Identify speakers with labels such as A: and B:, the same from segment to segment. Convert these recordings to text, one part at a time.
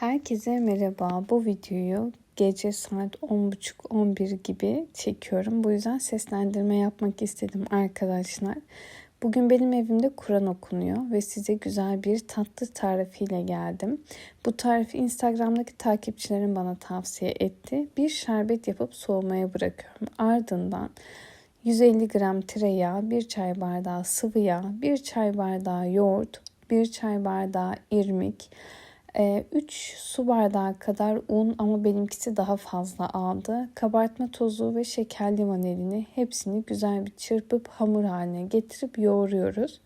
A: Herkese merhaba. Bu videoyu gece saat 10.30-11 gibi çekiyorum. Bu yüzden seslendirme yapmak istedim arkadaşlar. Bugün benim evimde Kur'an okunuyor ve size güzel bir tatlı tarifiyle geldim. Bu tarifi Instagram'daki takipçilerim bana tavsiye etti. Bir şerbet yapıp soğumaya bırakıyorum. Ardından 150 gram tereyağı, 1 çay bardağı sıvı yağ, 1 çay bardağı yoğurt, 1 çay bardağı irmik, 3 su bardağı kadar un ama benimkisi daha fazla aldı. Kabartma tozu ve şekerli vanilini hepsini güzel bir çırpıp hamur haline getirip yoğuruyoruz.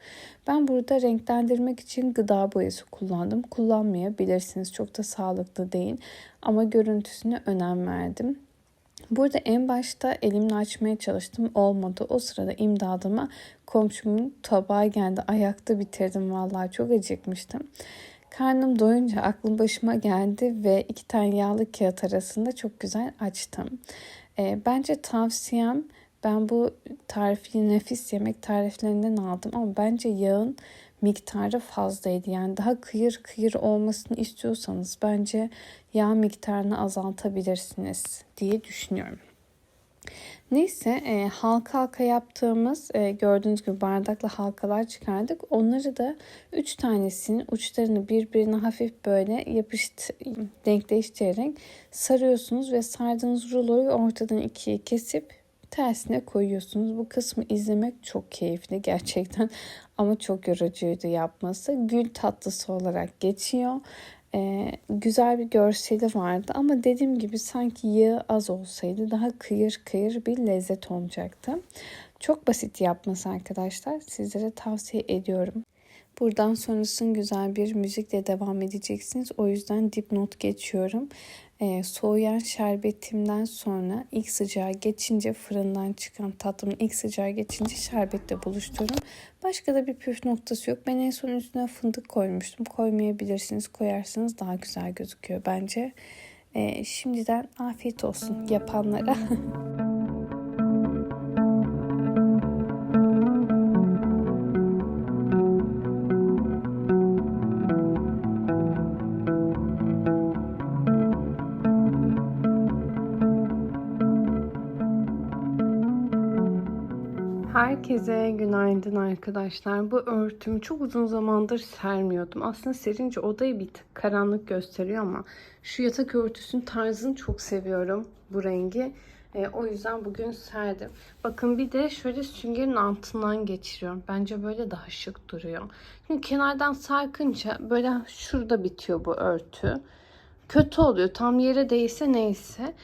A: Ben burada renklendirmek için gıda boyası kullandım. Kullanmayabilirsiniz. Çok da sağlıklı değil ama görüntüsüne önem verdim. Burada en başta elimle açmaya çalıştım. Olmadı. O sırada imdadıma komşumun tabağı geldi. Ayakta bitirdim vallahi çok acıkmıştım. Karnım doyunca aklım başıma geldi ve iki tane yağlı kağıt arasında çok güzel açtım. E, bence tavsiyem ben bu tarifi nefis yemek tariflerinden aldım ama bence yağın miktarı fazlaydı. Yani daha kıyır kıyır olmasını istiyorsanız bence yağ miktarını azaltabilirsiniz diye düşünüyorum. Neyse e, halka halka yaptığımız e, gördüğünüz gibi bardakla halkalar çıkardık. Onları da 3 tanesinin uçlarını birbirine hafif böyle yapıştı denkleştirerek sarıyorsunuz ve sardığınız ruloyu ortadan ikiye kesip tersine koyuyorsunuz. Bu kısmı izlemek çok keyifli gerçekten ama çok yorucuydu yapması. Gül tatlısı olarak geçiyor. Ee, güzel bir görseli vardı ama dediğim gibi sanki yağı az olsaydı daha kıyır kıyır bir lezzet olacaktı. Çok basit yapması arkadaşlar. Sizlere tavsiye ediyorum. Buradan sonrasını güzel bir müzikle devam edeceksiniz. O yüzden dipnot geçiyorum. E, soğuyan şerbetimden sonra ilk sıcağı geçince fırından çıkan tatlımın ilk sıcağı geçince şerbetle buluşturuyorum. Başka da bir püf noktası yok. Ben en son üstüne fındık koymuştum. Koymayabilirsiniz. Koyarsanız daha güzel gözüküyor bence. E, şimdiden afiyet olsun yapanlara. Herkese günaydın arkadaşlar. Bu örtümü çok uzun zamandır sermiyordum. Aslında serince odayı bir tık karanlık gösteriyor ama şu yatak örtüsünün tarzını çok seviyorum bu rengi. E, o yüzden bugün serdim. Bakın bir de şöyle süngerin altından geçiriyorum. Bence böyle daha şık duruyor. Çünkü kenardan sarkınca böyle şurada bitiyor bu örtü. Kötü oluyor. Tam yere değse neyse.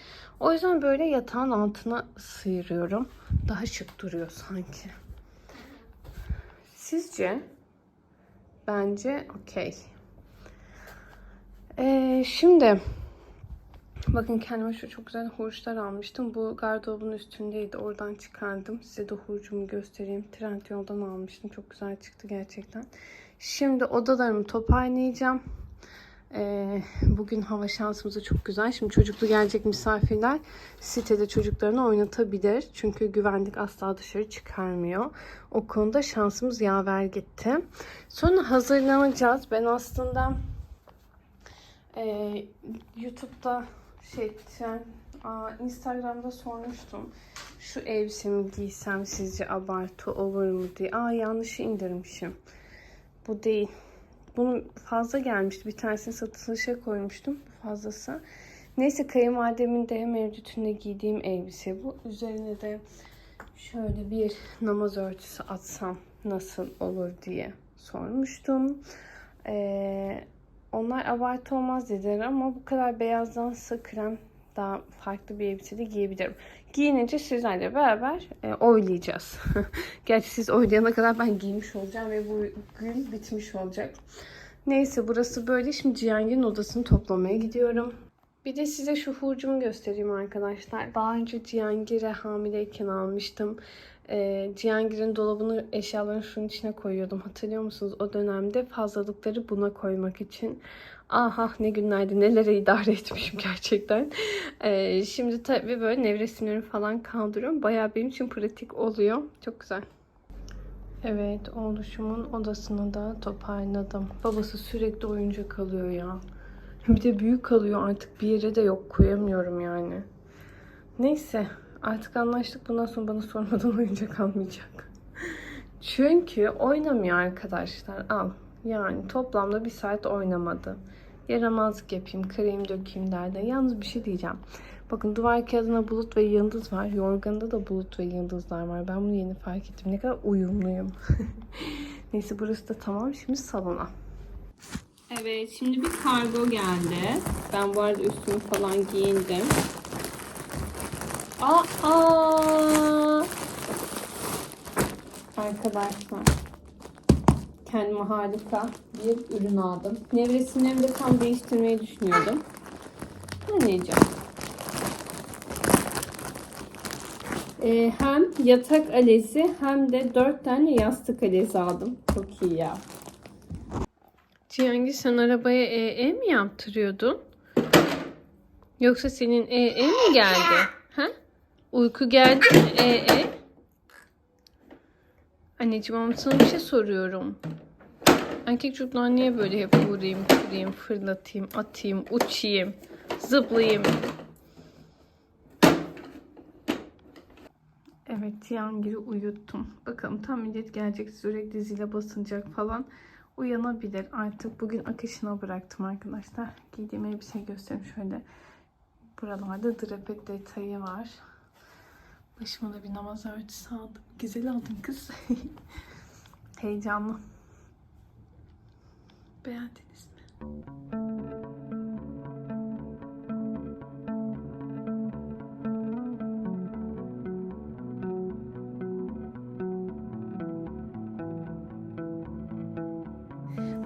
A: O yüzden böyle yatağın altına sıyırıyorum. Daha şık duruyor sanki. Sizce? Bence okey. Ee, şimdi bakın kendime şu çok güzel hurçlar almıştım. Bu gardırobun üstündeydi. Oradan çıkardım. Size de hurcumu göstereyim. Trendyol'dan almıştım. Çok güzel çıktı gerçekten. Şimdi odalarımı toparlayacağım. Ee, bugün hava şansımız çok güzel. Şimdi çocuklu gelecek misafirler sitede çocuklarını oynatabilir. Çünkü güvenlik asla dışarı çıkarmıyor. O konuda şansımız yaver gitti. Sonra hazırlanacağız. Ben aslında e, YouTube'da şey Instagram'da sormuştum. Şu elbisemi giysem sizce abartı olur mu diye. Aa yanlışı indirmişim. Bu değil. Bunun fazla gelmişti. Bir tanesini satışa koymuştum. Fazlası. Neyse kayınvalidemin de mevcutunda giydiğim elbise bu. Üzerine de şöyle bir namaz örtüsü atsam nasıl olur diye sormuştum. Ee, onlar abartı olmaz dediler ama bu kadar beyazdansa krem daha farklı bir elbise de giyebilirim. Giyinince sizlerle beraber e, oylayacağız. Gerçi siz oylayana kadar ben giymiş olacağım ve bu gün bitmiş olacak. Neyse burası böyle. Şimdi Cihangir'in odasını toplamaya gidiyorum. Bir de size şu hurcumu göstereyim arkadaşlar. Daha önce Cihangir'e hamileyken almıştım. Ee, Cihangir'in dolabını eşyalarını şunun içine koyuyordum. Hatırlıyor musunuz? O dönemde fazlalıkları buna koymak için. Aha ne günlerdi nelere idare etmişim gerçekten. Ee, şimdi tabii böyle nevresimlerimi falan kaldırıyorum. Baya benim için pratik oluyor. Çok güzel. Evet oğluşumun odasını da toparladım. Babası sürekli oyuncak alıyor ya. Bir de büyük kalıyor artık bir yere de yok koyamıyorum yani. Neyse artık anlaştık bundan sonra bana sormadan oyuncak almayacak. Çünkü oynamıyor arkadaşlar. Al. Yani toplamda bir saat oynamadı. Yaramazlık yapayım, kırayım, dökeyim derdi. Yalnız bir şey diyeceğim. Bakın duvar kağıdına bulut ve yıldız var. Yorganda da bulut ve yıldızlar var. Ben bunu yeni fark ettim. Ne kadar uyumluyum. Neyse burası da tamam. Şimdi salona. Evet şimdi bir kargo geldi. Ben bu arada üstümü falan giyindim. Aa! Arkadaşlar. Kendime harika bir ürün aldım. Nevresimlerimi de tam değiştirmeyi düşünüyordum. Deneyeceğim. Ee, hem yatak alezi hem de 4 tane yastık alezi aldım. Çok iyi ya. Cihangir sen arabaya EE mi yaptırıyordun? Yoksa senin EE mi geldi? Ha? Uyku geldi mi EE? Anneciğim ama sana bir şey soruyorum. Erkek çocuklar niye böyle hep vurayım, kırayım, fırlatayım, atayım, uçayım, zıplayayım? Evet Cihangir'i uyuttum. Bakalım tam millet gelecek sürekli zile basınacak falan. Uyanabilir artık. Bugün akışına bıraktım arkadaşlar. Giydiğim elbiseyi göstereyim şöyle. Buralarda drapet detayı var. Başıma da bir namaz örtüsü aldım. Güzel oldun kız. Heyecanlı. Beğendiniz mi?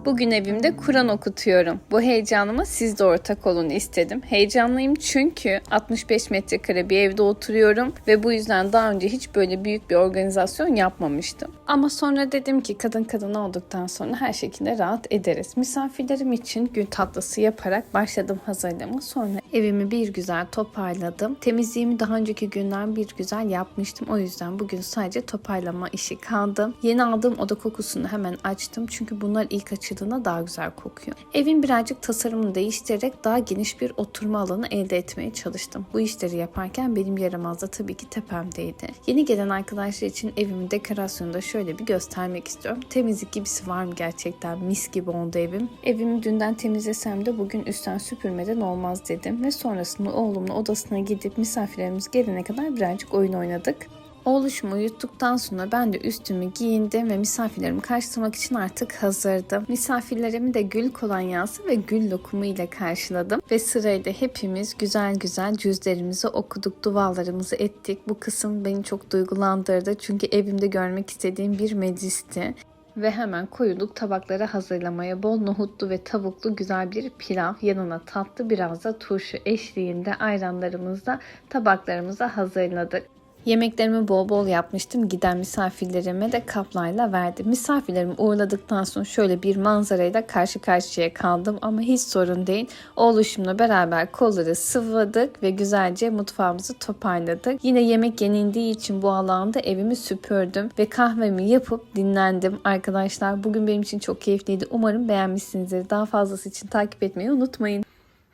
A: Bugün evimde Kur'an okutuyorum. Bu heyecanıma siz de ortak olun istedim. Heyecanlıyım çünkü 65 metrekare bir evde oturuyorum ve bu yüzden daha önce hiç böyle büyük bir organizasyon yapmamıştım. Ama sonra dedim ki kadın kadın olduktan sonra her şekilde rahat ederiz. Misafirlerim için gün tatlısı yaparak başladım hazırlama. Sonra evimi bir güzel toparladım. Temizliğimi daha önceki günler bir güzel yapmıştım. O yüzden bugün sadece toparlama işi kaldı. Yeni aldığım oda kokusunu hemen açtım. Çünkü bunlar ilk açıldığında daha güzel kokuyor. Evin birazcık tasarımını değiştirerek daha geniş bir oturma alanı elde etmeye çalıştım. Bu işleri yaparken benim yaramaz da tabii ki tepemdeydi. Yeni gelen arkadaşlar için evimin dekorasyonunu da şöyle bir göstermek istiyorum. Temizlik gibisi var mı gerçekten? Mis gibi oldu evim. Evimi dünden temizlesem de bugün üstten süpürmeden olmaz dedim ve sonrasında oğlumla odasına gidip misafirlerimiz gelene kadar birazcık oyun oynadık. Oğluşumu uyuttuktan sonra ben de üstümü giyindim ve misafirlerimi karşılamak için artık hazırdım. Misafirlerimi de gül kolonyası ve gül lokumu ile karşıladım. Ve sırayla hepimiz güzel güzel cüzlerimizi okuduk, dualarımızı ettik. Bu kısım beni çok duygulandırdı. Çünkü evimde görmek istediğim bir meclisti ve hemen koyulduk tabakları hazırlamaya. Bol nohutlu ve tavuklu güzel bir pilav, yanına tatlı biraz da turşu eşliğinde ayranlarımızla tabaklarımıza hazırladık. Yemeklerimi bol bol yapmıştım. Giden misafirlerime de kaplarla verdim. Misafirlerimi uğurladıktan sonra şöyle bir manzarayla karşı karşıya kaldım ama hiç sorun değil. Oğluşumla beraber kolları sıvadık ve güzelce mutfağımızı toparladık. Yine yemek yenildiği için bu alanda evimi süpürdüm ve kahvemi yapıp dinlendim. Arkadaşlar bugün benim için çok keyifliydi. Umarım beğenmişsinizdir. Daha fazlası için takip etmeyi unutmayın.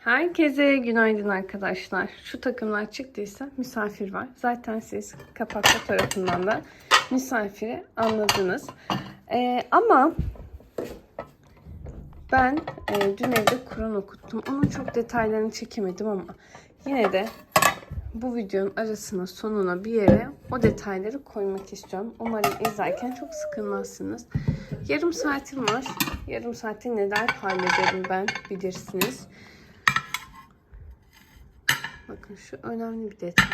A: Herkese günaydın arkadaşlar. Şu takımlar çıktıysa misafir var. Zaten siz kapak fotoğrafından da misafiri anladınız. Ee, ama ben e, dün evde Kur'an okuttum. Onun çok detaylarını çekemedim ama yine de bu videonun arasına sonuna bir yere o detayları koymak istiyorum. Umarım izlerken çok sıkılmazsınız. Yarım saatim var. Yarım saatte neler hallederim ben bilirsiniz. Bakın şu önemli bir detay.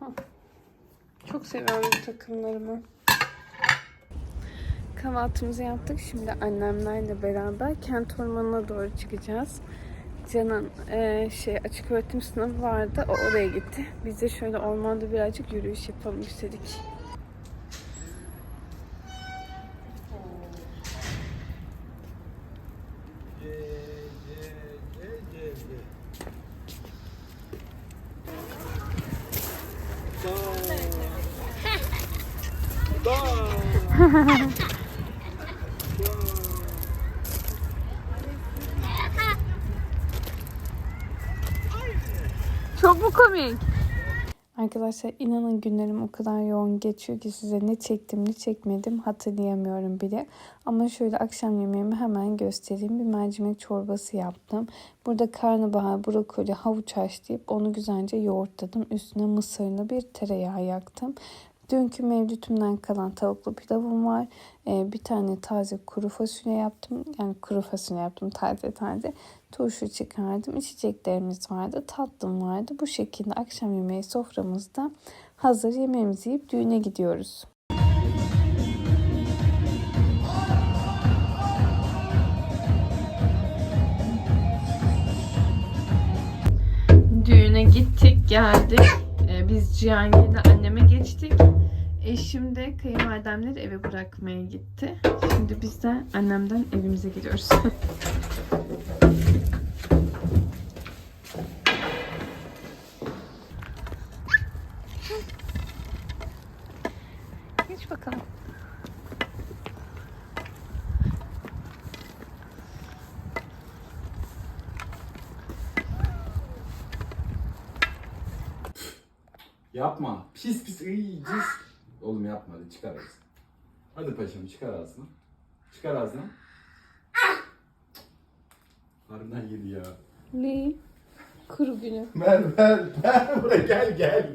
A: Hop. Çok seviyorum takımlarımı. Kahvaltımızı yaptık. Şimdi annemlerle beraber kent ormanına doğru çıkacağız. Can'ın e, şey açık öğretim sınavı vardı. O oraya gitti. Biz de şöyle ormanda birazcık yürüyüş yapalım istedik. Çok mu komik? Arkadaşlar inanın günlerim o kadar yoğun geçiyor ki size ne çektim ne çekmedim hatırlayamıyorum bile. Ama şöyle akşam yemeğimi hemen göstereyim. Bir mercimek çorbası yaptım. Burada karnabahar, brokoli, havuç haşlayıp onu güzelce yoğurtladım. Üstüne mısırlı bir tereyağı yaktım. Dünkü mevlütümden kalan tavuklu pilavım var. Ee, bir tane taze kuru fasulye yaptım. Yani kuru fasulye yaptım taze taze. Turşu çıkardım. İçeceklerimiz vardı. Tatlım vardı. Bu şekilde akşam yemeği soframızda hazır yemeğimizi yiyip düğüne gidiyoruz. Düğüne gittik geldik. Biz Cihangir'de anneme geçtik. Eşim de kayınvalidemleri eve bırakmaya gitti. Şimdi biz de annemden evimize gidiyoruz.
B: Yapma. Pis pis. Iy. Oğlum yapma hadi çıkar ağzını. Hadi paşam çıkar ağzını. Çıkar ağzını. Harbiden yedi ya.
A: Ne? Kuru günü.
B: Ver ver ver buraya gel gel.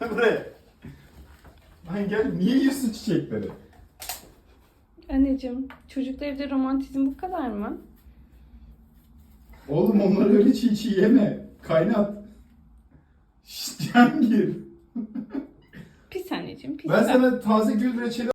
B: gel buraya. Lan gel niye yiyorsun çiçekleri?
A: Anneciğim, çocukla evde romantizm bu kadar mı?
B: Oğlum onları öyle çiğ çiğ yeme. Kaynat. Cihangir.
A: Pis anneciğim, pis.
B: Ben sana taze gül reçeli